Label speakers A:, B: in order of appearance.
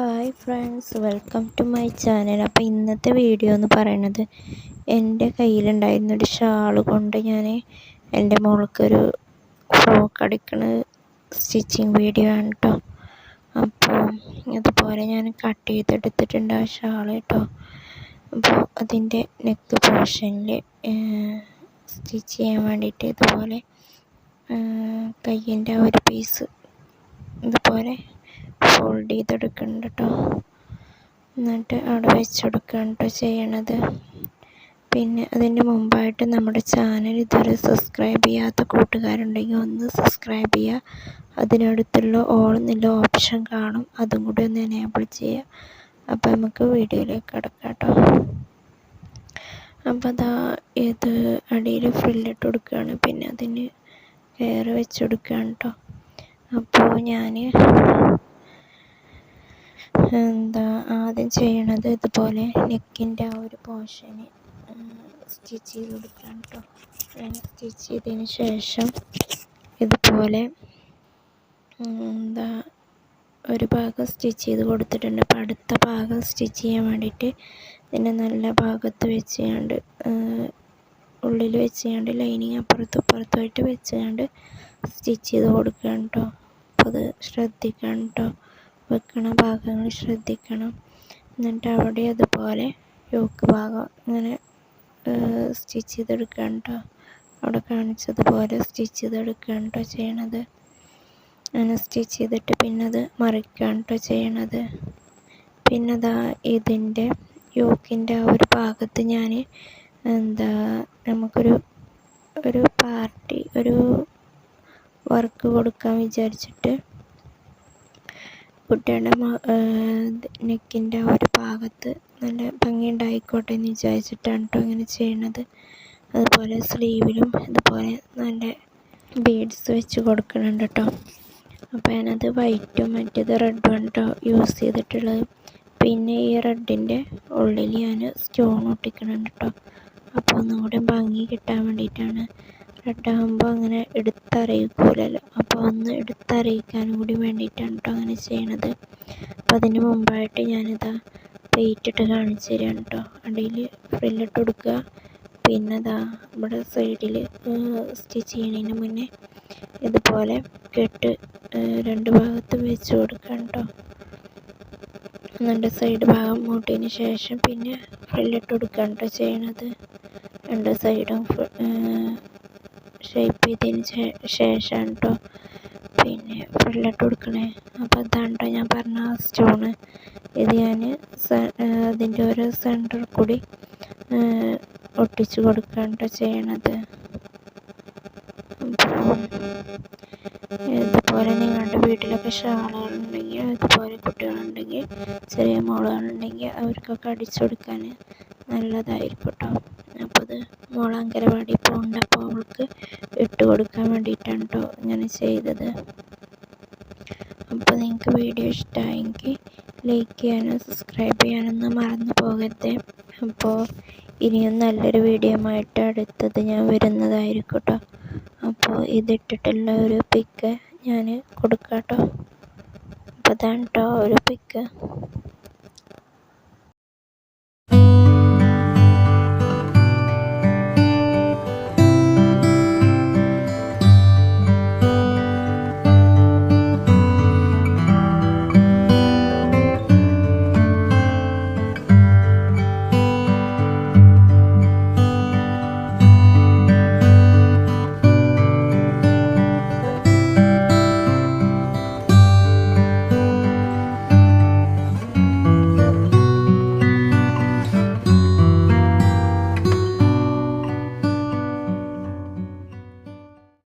A: Hi friends welcome to my channel അപ്പോൾ ഇന്നത്തെ video എന്ന് പറയുന്നത് എന്റെ കയ്യിലുണ്ടായിരുന്ന ഒരു ഷാൾ കൊണ്ട് ഞാൻ എന്റെ മോൾക്കൊരു ഫ്രോക്ക് അടിക്കണ സ്റ്റിച്ചിങ് വീഡിയോ ആണ് കേട്ടോ അപ്പോൾ അതുപോലെ ഞാൻ കട്ട് ചെയ്തെടുത്തിട്ടുണ്ട് ആ ഷാൾ കേട്ടോ അപ്പോൾ അതിന്റെ നെക്ക് പോർഷനിൽ സ്റ്റിച്ച് ചെയ്യാൻ വേണ്ടിയിട്ട് ഇതുപോലെ കയ്യിന്റെ ഒരു പീസ് ഇതുപോലെ ഫോൾഡ് ചെയ്തെടുക്കുന്നുണ്ട് കേട്ടോ എന്നിട്ട് അവിടെ വെച്ച് കേട്ടോ ചെയ്യണത്. പിന്നെ അതിന് മുമ്പായിട്ട് നമ്മുടെ ചാനൽ ഇതുവരെ സബ്സ്ക്രൈബ് ചെയ്യാത്ത കൂട്ടുകാരുണ്ടെങ്കിൽ ഒന്ന് സബ്സ്ക്രൈബ് ചെയ്യുക. അതിനടുത്തുള്ള ഓൾ എന്നുള്ള ഓപ്ഷൻ കാണും. അതും കൂടി ഒന്ന് എനേബിൾ ചെയ്യുക. അപ്പോൾ നമുക്ക് വീഡിയോയിലേക്ക് കിടക്കാം കേട്ടോ അപ്പോൾ അതാ ഇത് അടിയിൽ ഫ്രില്ലിട്ട് കൊടുക്കുകയാണ്. പിന്നെ അതിന് കയറി വെച്ച് കൊടുക്കുകയാണ് കേട്ടോ അപ്പോൾ ഞാൻ എന്താ ആദ്യം ചെയ്യണത് ഇതുപോലെ നെക്കിന്റെ ആ ഒരു പോർഷന് സ്റ്റിച്ച് ചെയ്ത് കൊടുക്കാം കേട്ടോ സ്റ്റിച്ച് ചെയ്തതിന് ശേഷം ഇതുപോലെ എന്താ ഒരു ഭാഗം സ്റ്റിച്ച് ചെയ്ത് കൊടുത്തിട്ടുണ്ട്. അപ്പോൾ അടുത്ത ഭാഗം സ്റ്റിച്ച് ചെയ്യാൻ വേണ്ടിയിട്ട് ഇതിന്റെ നല്ല ഭാഗത്ത് വെച്ച് കൊണ്ട് ഉള്ളിൽ വെച്ച് കൊണ്ട് ലൈനിങ് അപ്പുറത്തും ഇപ്പുറത്തുമായിട്ട് വെച്ചുകൊണ്ട് സ്റ്റിച്ച് ചെയ്ത് കൊടുക്കണം കേട്ടോ അപ്പോൾ അത് ശ്രദ്ധിക്കണം കേട്ടോ വെക്കണ ഭാഗങ്ങൾ ശ്രദ്ധിക്കണം. എന്നിട്ട് അവിടെ അതുപോലെ യോക്ക് ഭാഗം ഇങ്ങനെ സ്റ്റിച്ച് ചെയ്തെടുക്കണം കേട്ടോ അവിടെ കാണിച്ചതുപോലെ സ്റ്റിച്ച് ചെയ്തെടുക്കുകയാണ് കേട്ടോ ചെയ്യണത്. അങ്ങനെ സ്റ്റിച്ച് ചെയ്തിട്ട് പിന്നെ അത് മറിക്കുകയാണ് കേട്ടോ ചെയ്യണത്. പിന്നെ അതാ ഇതിന്റെ യോക്കിന്റെ ആ ഒരു ഭാഗത്ത് ഞാൻ എന്താ നമുക്കൊരു ഒരു പാർട്ടി ഒരു വർക്ക് കൊടുക്കാൻ വിചാരിച്ചിട്ട് കുട്ടിയുടെ നെക്കിന്റെ ആ ഒരു ഭാഗത്ത് നല്ല ഭംഗിയുണ്ടായിക്കോട്ടെ എന്ന് വിചാരിച്ചിട്ടാണ് കേട്ടോ ഇങ്ങനെ ചെയ്യണത്. അതുപോലെ സ്ലീവിലും ഇതുപോലെ നല്ല ബീഡ്സ് വെച്ച് കൊടുക്കുന്നുണ്ട് കേട്ടോ അപ്പോൾ ഞാനത് വൈറ്റും മറ്റേത് റെഡും കേട്ടോ യൂസ് ചെയ്തിട്ടുള്ളത്. പിന്നെ ഈ റെഡിന്റെ ഉള്ളിൽ ഞാൻ സ്റ്റോൺ ഒട്ടിക്കുന്നുണ്ട് കേട്ടോ അപ്പോൾ ഒന്നുകൂടെ ഭംഗി കിട്ടാൻ വേണ്ടിയിട്ടാണ് റെഡാകുമ്പോൾ അങ്ങനെ എടുത്തറിയിക്കൂലല്ലോ. അപ്പോൾ ഒന്ന് എടുത്തറിയിക്കാനും കൂടി വേണ്ടിയിട്ടാണ് കേട്ടോ അങ്ങനെ ചെയ്യണത്. അപ്പോൾ അതിന് മുമ്പായിട്ട് ഞാനിതാ ഇട്ട് കാണിച്ചു തരാണ് കേട്ടോ അടിയിൽ ഫ്രില്ലിട്ട് കൊടുക്കുക. പിന്നെ ഇതാ നമ്മുടെ സൈഡിൽ സ്റ്റിച്ച് ചെയ്യണതിന് മുന്നേ ഇതുപോലെ കെട്ട് രണ്ട് ഭാഗത്തും വെച്ച് കൊടുക്കാം കേട്ടോ എന്നിട്ട് സൈഡ് ഭാഗം മൂട്ടിയതിന് ശേഷം പിന്നെ ഫ്രില്ലിട്ട് കൊടുക്കുകയാണ് കേട്ടോ ചെയ്യണത്. രണ്ട് സൈഡും ഷേപ്പ് ചെയ്തതിന് ശേഷം കേട്ടോ പിന്നെ ഫ്രില്ലിട്ട് കൊടുക്കണേ. അപ്പോൾ അതാണ് കേട്ടോ ഞാൻ പറഞ്ഞ ആ സ്റ്റോണ്. ഇത് ഞാൻ അതിന്റെ ഒരു സെന്ററിൽ കൂടി ഒട്ടിച്ച് കൊടുക്കുകയാണ് കേട്ടോ ചെയ്യണത്. ഇതുപോലെ നിങ്ങളുടെ വീട്ടിലൊക്കെ ഷാളുകളുണ്ടെങ്കിൽ ഇതുപോലെ കുട്ടികളുണ്ടെങ്കിൽ ചെറിയ മോളുകളുണ്ടെങ്കിൽ അവർക്കൊക്കെ അടിച്ചു കൊടുക്കാൻ നല്ലതായിരിക്കും കേട്ടോ അപ്പോൾ അത് മോൾ അങ്കനവാടി പോകണ്ട അപ്പോൾ അവൾക്ക് ഇട്ട് കൊടുക്കാൻ വേണ്ടിയിട്ടാണ് കേട്ടോ ഇങ്ങനെ ചെയ്തത്. അപ്പോൾ നിങ്ങൾക്ക് വീഡിയോ ഇഷ്ടമായെങ്കിൽ ലൈക്ക് ചെയ്യാനും സബ്സ്ക്രൈബ് ചെയ്യാനൊന്നും മറന്നു പോകരുത്. അപ്പോൾ ഇനിയും നല്ലൊരു വീഡിയോ ആയിട്ട് അടുത്തത് ഞാൻ വരുന്നതായിരിക്കും കേട്ടോ അപ്പോൾ ഇതിട്ടിട്ടുള്ള ഒരു പിക്ക് ഞാൻ കൊടുക്കാം കേട്ടോ അപ്പോൾ അതാണ് കേട്ടോ ഒരു പിക്ക്.